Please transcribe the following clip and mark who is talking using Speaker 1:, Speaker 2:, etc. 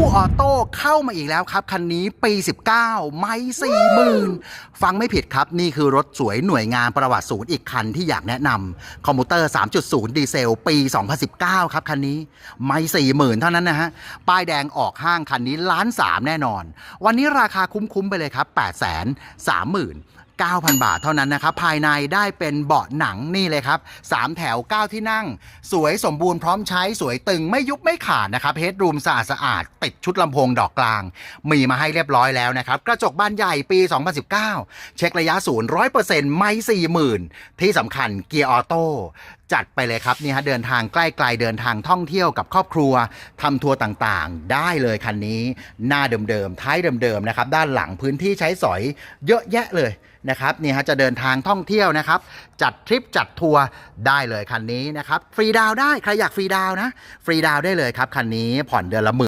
Speaker 1: ตู้ออโต้เข้ามาอีกแล้วครับ คันนี้ปี 19 ไม่40,000ฟังไม่ผิดครับ นี่คือรถสวยหน่วยงานประวัติศูนย์อีกคันที่อยากแนะนำคอมพิวเตอร์ 3.0 ดีเซล ปี 2019 ครับ คันนี้ไม่40,000เท่านั้นนะฮะ ป้ายแดงออกห้างคันนี้ล้านสามแน่นอน วันนี้ราคาคุ้มๆไปเลยครับ 8 3 0 0 0 0 9,000 บาทเท่านั้นนะครับ ภายในได้เป็นเบาะหนังนี่เลยครับ 3 แถว 9 ที่นั่ง สวยสมบูรณ์พร้อมใช้สวยตึงไม่ยุบไม่ขาดนะครับเฮดรูมสะอาดสะอาด ติดชุดลำโพงดอกกลาง มีมาให้เรียบร้อยแล้วนะครับ กระจกบานใหญ่ปี 2019 เช็คระยะศูนย์100%ไม่40,000ที่สำคัญเกียร์ออโต้จัดไปเลยครับนี่ฮะเดินทางใกล้ไกลเดินทางท่องเที่ยวกับครอบครัวทำทัวร์ต่างๆ ได้เลยคันนี้ หน้าเดิมๆท้ายเดิมๆนะครับด้านหลังพื้นที่ใช้สอยเยอะแยะเลยนะครับนี่ฮะจะเดินทางท่องเที่ยวนะครับ จัดทริปจัดทัวร์ได้เลยคันนี้นะครับฟรีดาวได้ใครอยากฟรีดาวนะฟรีดาวได้เลยครับคันนี้ผ่อนเดือนละหมื่น